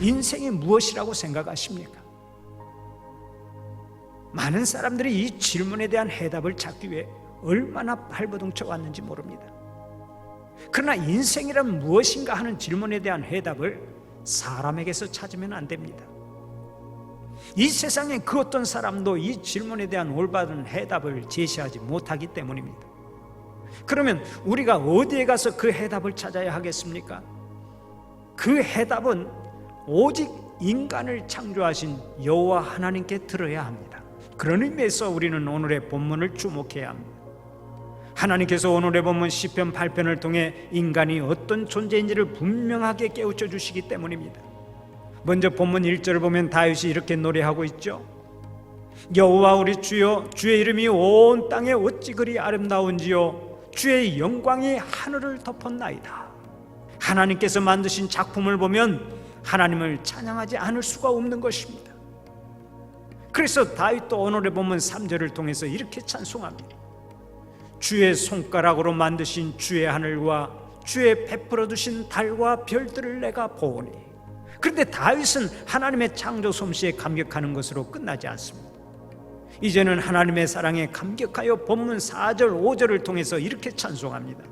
인생이 무엇이라고 생각하십니까? 많은 사람들이 이 질문에 대한 해답을 찾기 위해 얼마나 발버둥쳐 왔는지 모릅니다. 그러나 인생이란 무엇인가 하는 질문에 대한 해답을 사람에게서 찾으면 안 됩니다. 이 세상에 그 어떤 사람도 이 질문에 대한 올바른 해답을 제시하지 못하기 때문입니다. 그러면 우리가 어디에 가서 그 해답을 찾아야 하겠습니까? 그 해답은 오직 인간을 창조하신 여호와 하나님께 들어야 합니다. 그런 의미에서 우리는 오늘의 본문을 주목해야 합니다. 하나님께서 오늘의 본문 시편 8편을 통해 인간이 어떤 존재인지를 분명하게 깨우쳐 주시기 때문입니다. 먼저 본문 1절을 보면 다윗이 이렇게 노래하고 있죠. 여호와 우리 주여 주의 이름이 온 땅에 어찌 그리 아름다운지요 주의 영광이 하늘을 덮었나이다. 하나님께서 만드신 작품을 보면 하나님을 찬양하지 않을 수가 없는 것입니다. 그래서 다윗도 오늘의 본문 3절을 통해서 이렇게 찬송합니다. 주의 손가락으로 만드신 주의 하늘과 주의 베풀어 두신 달과 별들을 내가 보니 그런데 다윗은 하나님의 창조 솜씨에 감격하는 것으로 끝나지 않습니다. 이제는 하나님의 사랑에 감격하여 본문 4절 5절을 통해서 이렇게 찬송합니다.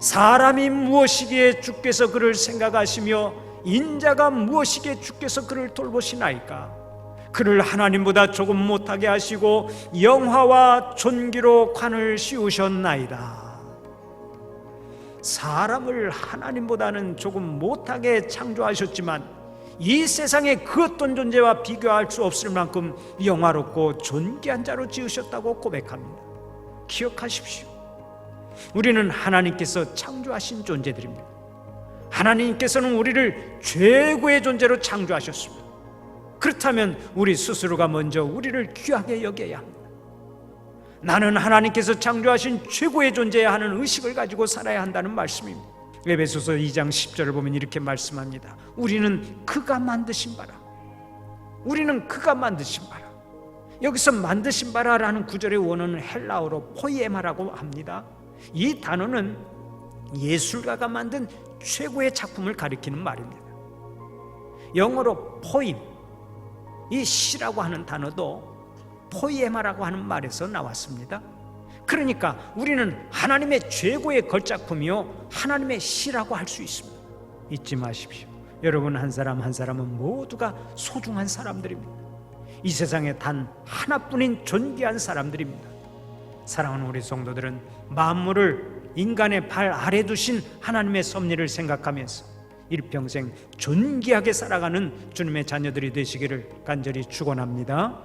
사람이 무엇이기에 주께서 그를 생각하시며 인자가 무엇이기에 주께서 그를 돌보시나이까 그를 하나님보다 조금 못하게 하시고 영화와 존귀로 관을 씌우셨나이다. 사람을 하나님보다는 조금 못하게 창조하셨지만 이 세상에 그 어떤 존재와 비교할 수 없을 만큼 영화롭고 존귀한 자로 지으셨다고 고백합니다. 기억하십시오. 우리는 하나님께서 창조하신 존재들입니다. 하나님께서는 우리를 최고의 존재로 창조하셨습니다. 그렇다면 우리 스스로가 먼저 우리를 귀하게 여겨야 합니다. 나는 하나님께서 창조하신 최고의 존재야 하는 의식을 가지고 살아야 한다는 말씀입니다. 에베소서 2장 10절을 보면 이렇게 말씀합니다. 우리는 그가 만드신 바라. 우리는 그가 만드신 바라. 여기서 만드신 바라라는 구절의 원어는 헬라어로 포이에마라고 합니다. 이 단어는 예술가가 만든 최고의 작품을 가리키는 말입니다. 영어로 포임, 이 시라고 하는 단어도 포이에마라고 하는 말에서 나왔습니다. 그러니까 우리는 하나님의 최고의 걸작품이요 하나님의 시라고 할 수 있습니다. 잊지 마십시오. 여러분 한 사람 한 사람은 모두가 소중한 사람들입니다. 이 세상에 단 하나뿐인 존귀한 사람들입니다. 사랑하는 우리 성도들은 만물을 인간의 발 아래 두신 하나님의 섭리를 생각하면서 일평생 존귀하게 살아가는 주님의 자녀들이 되시기를 간절히 축원합니다.